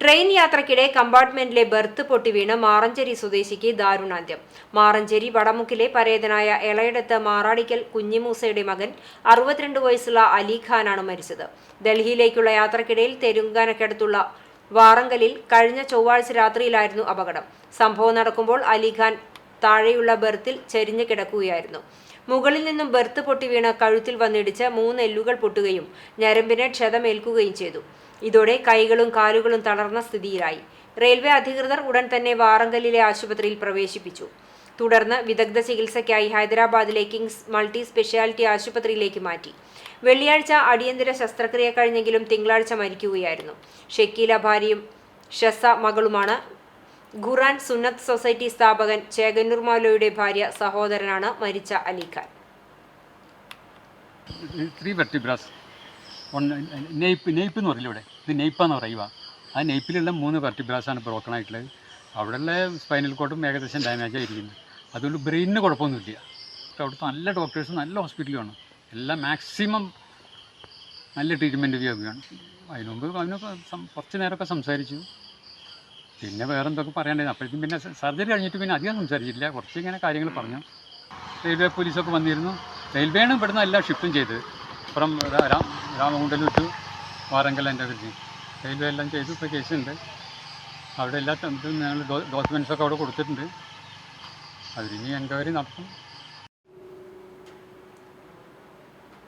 Train യാത്രക്കിടെ കമ്പാർട്ട്മെന്റിലെ berth പൊട്ടി വീണ് മാറഞ്ചേരി സ്വദേശിക്ക് ദാരുണാന്ത്യം. മാറഞ്ചേരി വടമുക്കിലെ പരേതനായ എളയടത്ത് മാറാടിക്കൽ കുഞ്ഞിമൂസയുടെ മകൻ അറുപത്തിരണ്ട് വയസ്സുള്ള അലിഖാനാണ് മരിച്ചത്. ഡൽഹിയിലേക്കുള്ള യാത്രക്കിടയിൽ തെരുങ്കാനക്കടുത്തുള്ള വാറങ്കലിൽ കഴിഞ്ഞ ചൊവ്വാഴ്ച രാത്രിയിലായിരുന്നു അപകടം. സംഭവം നടക്കുമ്പോൾ അലിഖാൻ താഴെയുള്ള ബെർത്തിൽ ചരിഞ്ഞു കിടക്കുകയായിരുന്നു. മുകളിൽ നിന്നും ബെർത്ത് പൊട്ടി വീണ് കഴുത്തിൽ വന്നിടിച്ച് മൂന്ന് എല്ലുകൾ പൊട്ടുകയും ഞരമ്പിന് ക്ഷതമേൽക്കുകയും ചെയ്തു. ഇതോടെ കൈകളും കാലുകളും തളർന്ന സ്ഥിതിയിലായി. റെയിൽവേ അധികൃതർ ഉടൻ തന്നെ വാറങ്കലിലെ ആശുപത്രിയിൽ പ്രവേശിപ്പിച്ചു. തുടർന്ന് വിദഗ്ധ ചികിത്സയ്ക്കായി ഹൈദരാബാദിലെ കിങ്സ് മൾട്ടി സ്പെഷ്യാലിറ്റി ആശുപത്രിയിലേക്ക് മാറ്റി. വെള്ളിയാഴ്ച അടിയന്തര ശസ്ത്രക്രിയ കഴിഞ്ഞെങ്കിലും തിങ്കളാഴ്ച മരിക്കുകയായിരുന്നു. ഷക്കീല ഭാര്യയും ഷസ മകളുമാണ്. ഖുറാൻ സുന്നത്ത് സൊസൈറ്റി സ്ഥാപകൻ ചേകന്നൂർ മാലോയുടെ ഭാര്യ സഹോദരനാണ് മരിച്ച അലിഖാൻ. നെയ്പ്പ് നെയ്പ്പ് എന്ന് പറയില്ല ഇവിടെ? ഇത് നെയ്പ്പാന്ന് പറയുക ആ നെയ്പ്പിലുള്ള മൂന്ന് വെർട്ടിബ്രാസാണ് ബ്രോക്കൺ ആയിട്ടുള്ളത്. അവിടെയുള്ള സ്പൈനൽ കോട്ടും ഏകദേശം ഡാമേജ് ആയിരിക്കുന്നത് അതുകൊണ്ട് ബ്രെയിനിന് കുഴപ്പമൊന്നുമില്ല. അവിടുത്തെ നല്ല ഡോക്ടേഴ്സും നല്ല ഹോസ്പിറ്റലുമാണ് എല്ലാം മാക്സിമം നല്ല ട്രീറ്റ്മെന്റ് ഉപയോഗിക്കുകയാണ്. അതിനു മുമ്പ് അതിനൊക്കെ കുറച്ച് നേരമൊക്കെ സംസാരിച്ചു. പിന്നെ വേറെ എന്തൊക്കെ പറയാണ്ടായിരുന്നു അപ്പോഴേക്കും പിന്നെ സർജറി കഴിഞ്ഞിട്ട് പിന്നെ അധികം സംസാരിച്ചിട്ടില്ല. കുറച്ച് ഇങ്ങനെ കാര്യങ്ങൾ പറഞ്ഞു. റെയിൽവേ പോലീസൊക്കെ വന്നിരുന്നു. റെയിൽവേയാണ് ഇവിടുന്ന് എല്ലാം ഷിഫ്റ്റും ചെയ്തത്. രാ- രാമകുണ്ടൽ വിട്ടു വാറങ്കൽ എന്റെ വിളിച്ച് റെയിൽവേ എല്ലാം ചെയ്തു ഇപ്പോൾ കേസുണ്ട് അവിടെ എല്ലാ ഞങ്ങൾ ഡോക്യുമെൻസൊക്കെ അവിടെ കൊടുത്തിട്ടുണ്ട്. അതിനി എൻക്വയറി നടത്തും.